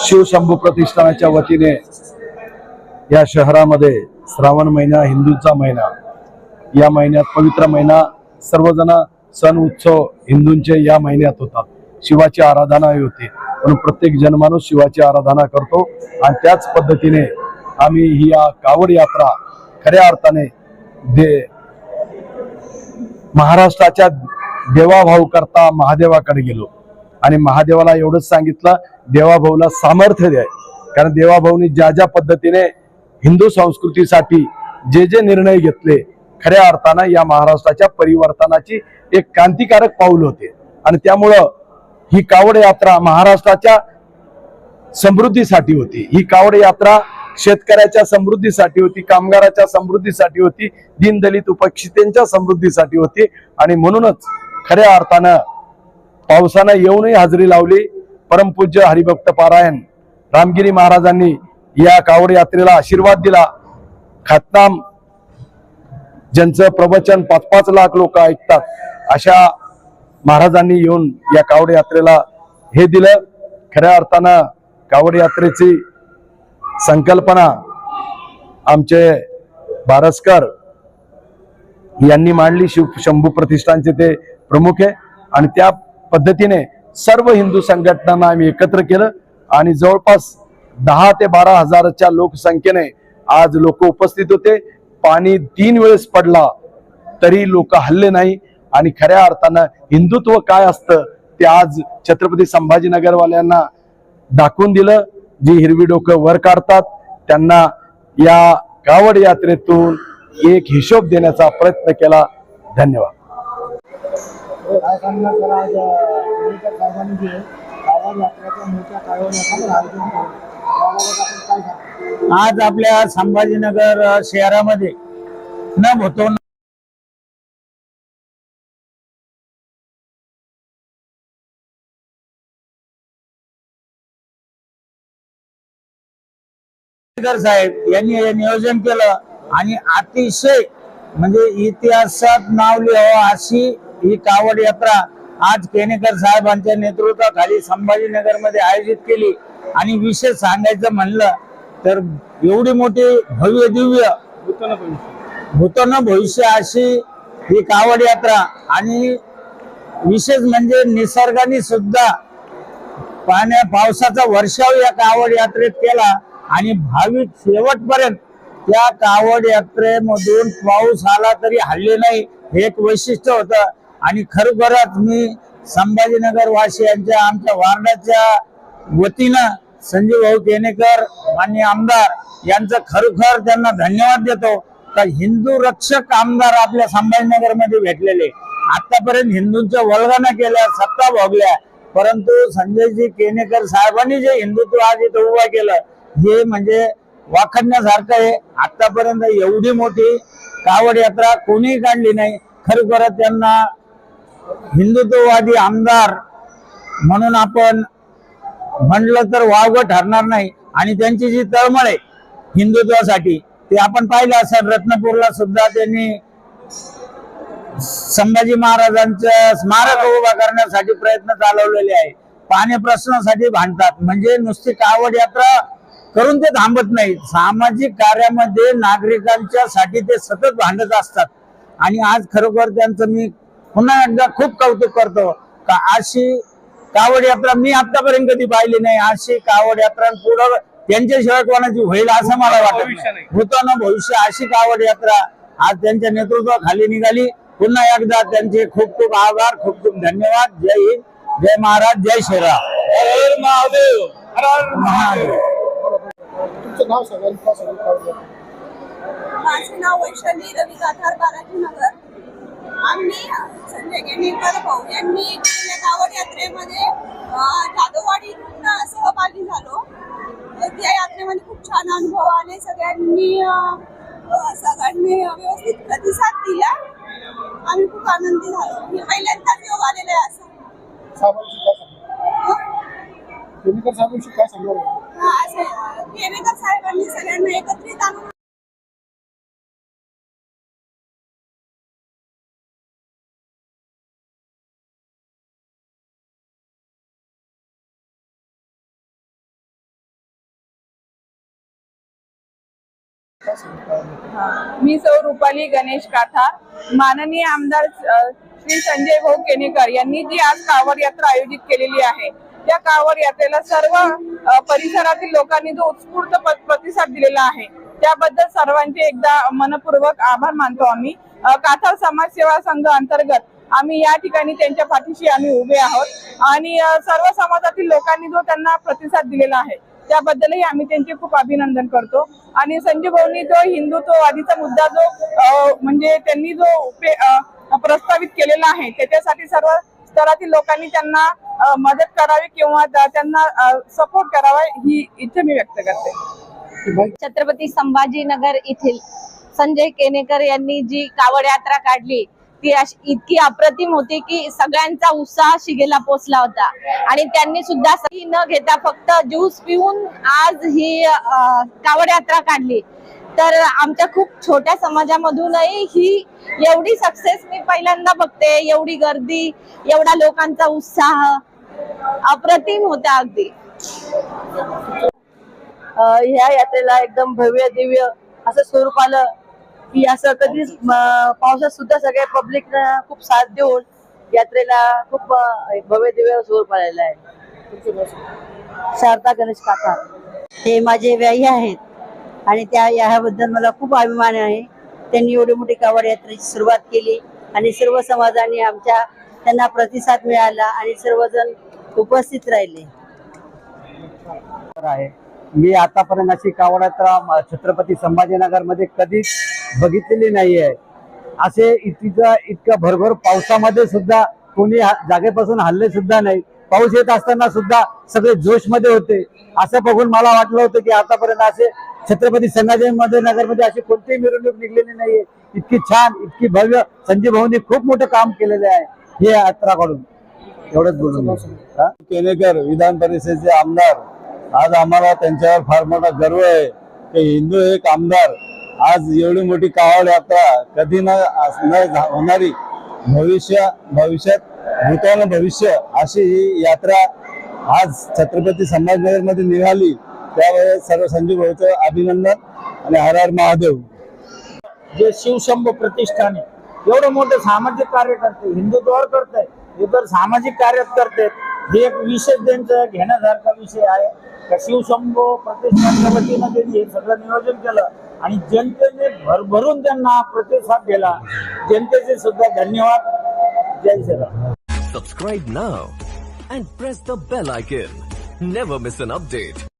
शिवशंभू प्रतिष्ठानाच्या वतीने या शहरामध्ये श्रावण महिना हिंदूंचा महिना या महिन्यात पवित्र महिना सर्वजण सण उत्सव हिंदूंचे या महिन्यात होतात. शिवाची आराधना होते. म्हणून प्रत्येक जनमाणूस शिवाची आराधना करतो आणि त्याच पद्धतीने आम्ही ही या कावड यात्रा खऱ्या अर्थाने दे महाराष्ट्राच्या देवाभाऊ करता महादेवाकडे गेलो. आणि महादेवाला एवढंच सांगितलं देवाभाऊला सामर्थ्य द्याय. कारण देवाभाऊनी ज्या ज्या पद्धतीने हिंदू संस्कृतीसाठी जे जे निर्णय घेतले खऱ्या अर्थानं या महाराष्ट्राच्या परिवर्तनाची एक क्रांतिकारक पाऊल होते. आणि त्यामुळं ही कावड यात्रा महाराष्ट्राच्या समृद्धीसाठी होती. ही कावड यात्रा शेतकऱ्याच्या समृद्धीसाठी होती कामगाराच्या समृद्धीसाठी होती दीनदलित उपेक्षितांच्या समृद्धीसाठी होती. आणि म्हणूनच खऱ्या अर्थानं पावसानं येऊनही हजेरी लावली. परमपूज्य हरिभक्त पारायण. रामगिरी महाराजांनी या कावड यात्रेला आशीर्वाद दिला. खातनाम ज्यांचं प्रवचन पाच पाच लाख लोक ऐकतात अशा महाराजांनी येऊन या कावड यात्रेला हे दिलं. खऱ्या अर्थानं कावड यात्रेची संकल्पना आमचे बारसकर यांनी मांडली. शिव शंभू प्रतिष्ठानचे ते प्रमुख आहे. आणि त्या पद्धतीने सर्व हिंदू संघटनांना आम्ही एकत्र केलं आणि जवळपास दहा ते बारा हजाराच्या लोकसंख्येने आज लोक उपस्थित होते. पाणी तीन वेळेस पडला तरी लोक हल्ले नाही आणि खऱ्या अर्थानं हिंदुत्व काय असतं ते आज छत्रपती संभाजीनगरवाल्यांना दाखवून दिलं. जी हिरवी डोकं वर काढतात त्यांना या कावड यात्रेतून एक हिशोब देण्याचा प्रयत्न केला. धन्यवाद. काय सांगणार तर आज पुणेकर साहेबांनी जे कावड यात्रेचा मोठ्या कावड आयोजन केलं त्याबाबत आपण काय सांगतो आज आपल्या संभाजीनगर शहरामध्ये न होतो साहेब यांनी हे नियोजन केलं आणि अतिशय म्हणजे इतिहासात नाव लिहावं अशी ही कावड यात्रा आज केनेकर साहेबांच्या नेतृत्वाखाली संभाजीनगरमध्ये आयोजित केली. आणि विशेष सांगायचं म्हणलं तर एवढी मोठी भव्य दिव्य भूतन भविष्य अशी ही कावड यात्रा आणि विशेष म्हणजे निसर्गाने सुद्धा पाण्या पावसाचा वर्षाव या कावड यात्रेत केला आणि भाविक शेवटपर्यंत त्या कावड यात्रेमधून पाऊस आला तरी हल्ले नाही हे एक वैशिष्ट्य होतं. आणि खरोखरच मी संभाजीनगर वासियांच्या आमच्या वार्डाच्या वतीनं संजीव भाऊ केनेकर मान्य आमदार यांचं खरोखर त्यांना धन्यवाद देतो. का हिंदू रक्षक आमदार आपल्या संभाजीनगरमध्ये भेटलेले. आतापर्यंत हिंदूंच्या वल्गना केल्या सत्ता भोगल्या. परंतु संजयजी केनेकर साहेबांनी जे हिंदुत्व आज इथं उभा केलं हे म्हणजे वाखण्यासारखं आहे. आतापर्यंत एवढी मोठी कावड यात्रा कोणीही काढली नाही. खरोखर त्यांना हिंदुत्ववादी आमदार म्हणून आपण म्हणलं तर वावगं ठरणार नाही. आणि त्यांची जी तळमळ आहे हिंदुत्वासाठी ते आपण पाहिलं असेल रत्नपूरला सुद्धा त्यांनी संभाजी महाराजांचं स्मारक उभा करण्यासाठी प्रयत्न चालवलेले आहे पाणी प्रश्नासाठी भांडतात. म्हणजे नुसती कावड यात्रा करून ते थांबत नाही सामाजिक कार्यामध्ये नागरिकांच्या साठी ते सतत भांडत असतात. आणि आज खरोखर त्यांचं मी पुन्हा एकदा खूप कौतुक करतो. का अशी कावड यात्रा मी आतापर्यंत कधी पाहिली नाही. अशी कावड यात्रा पुढं त्यांच्याशिवाय कोणाची होईल असं मला वाटत. भूतान भविष्य अशी कावड यात्रा आज त्यांच्या नेतृत्वाखाली निघाली. पुन्हा एकदा त्यांचे खूप खूप आभार खूप खूप धन्यवाद. जय हिंद जय महाराज जय श्रीराम महादेव महादेव. तुमचं नाव माझे नाव वैशाली रवी गाथार बाराजी नगर. आम्ही संजय केणेकर भाऊ यांनी केलेल्या कावड यात्रेमध्ये अं, जाधववाडीतून सहभागी झालो. त्या यात्रेमध्ये खूप छान अनुभव आले. सगळ्यांनी सगळ्यांनी व्यवस्थित प्रतिसाद दिला. आम्ही खूप आनंदी झालो. मी पहिल्यांदाच योग आलेला आहे असं. केणेकर साहेबांनी सगळ्यांना एकत्रित आणून मी सौ रुपाली गणेश काथा. माननीय आमदार श्री संजय भाऊ केनेकर यांनी जी आज कावड यात्रा आयोजित केलेली आहे त्या कावड यात्रेला सर्व परिसरातील लोकांनी जो उत्स्फूर्त प्रतिसाद दिलेला आहे त्याबद्दल सर्वांचे एकदा मनपूर्वक आभार मानतो आम्ही. काथा समाज सेवा संघ अंतर्गत आम्ही या ठिकाणी त्यांच्या पाठीशी आम्ही उभे आहोत. आणि सर्व समाजातील लोकांनी जो त्यांना प्रतिसाद दिलेला आहे त्याबद्दलही आम्ही त्यांचे खूप अभिनंदन करतो. आणि संजय भाऊनी जो हिंदुत्ववादीचा मुद्दा जो म्हणजे त्यांनी जो उपे- प्रस्तावित केलेला आहे त्याच्यासाठी सर्व स्तरातील लोकांनी त्यांना मदत करावी किंवा त्यांना सपोर्ट करावा ही इच्छा मी व्यक्त करते. छत्रपती संभाजीनगर येथील संजय केनेकर यांनी जी कावड यात्रा काढली ती अशी इतकी अप्रतिम होती की सगळ्यांचा उत्साह शिगेला पोचला होता. आणि त्यांनी सुद्धा सही न घेता फक्त ज्यूस पिऊन आज ही कावड यात्रा काढली. तर आमच्या खूप छोट्या समाजामधूनही ही एवढी सक्सेस मी पहिल्यांदा बघते एवढी गर्दी एवढा लोकांचा उत्साह अप्रतिम होता अगदी. ह्या यात्रेला एकदम भव्य दिव्य असं स्वरूप आलं. की असं कधीच पावसात सुद्धा सगळ्या पब्लिक खूप साथ देऊन यात्रेला खूप भव्य दिव्य जोर पडायला आहे. शारदा गणेश काका हे माझे व्याही आहेत आणि त्या याबद्दल मला खूप अभिमान आहे. त्यांनी एवढी मोठी कावड यात्रेची सुरुवात केली आणि सर्व समाजाने आमच्या त्यांना प्रतिसाद मिळाला आणि सर्वजण उपस्थित राहिले. आहे. मी आतापर्यंत अशी कावड यात्रा छत्रपती संभाजीनगरमध्ये कधीच बघितलेली नाही आहे असे इतका इतका भरभर पावसामध्ये सुद्धा कोणी जागेपासून हल्ले सुद्धा नाही. पाऊस येत असताना सुद्धा सगळे जोशमध्ये होते. असं बघून मला वाटलं होतं की आतापर्यंत असे छत्रपती संभाजी नगरमध्ये अशी कोणतीही मिरवणूक निघलेली नाहीये. इतकी छान इतकी भव्य संजय भाऊनी खूप मोठं काम केलेलं आहे हे यात्राकडून एवढंच बोलून केनेकर विधान परिषदेचे आमदार. आज आम्हाला त्यांच्यावर फार मोठा गर्व आहे की हिंदू एक आमदार. आज एवढी मोठी कावड यात्रा कधी न न होणारी. भविष्य भविष्यात भूतान भविष्य अशी ही यात्रा आज छत्रपती संभाजीनगरमध्ये निघाली. त्यावेळेस सर्व संजीव भाऊचं अभिनंदन आणि हर हर महादेव. जे शिवशंभ प्रतिष्ठान आहे एवढं मोठं सामाजिक कार्य करते हिंदुत्वावर करते इतर सामाजिक कार्य करते हे एक विशेष त्यांचं घेण्यासारखा विषय आहे. शिवशंभू प्रतिष्ठानच्या वतीनं त्यांनी हे सगळं नियोजन केलं आणि जनतेने भरभरून त्यांना प्रतिसाद दिला. जनतेचे सुद्धा धन्यवाद. जय Shriram. Subscribe now and press the bell icon never miss an update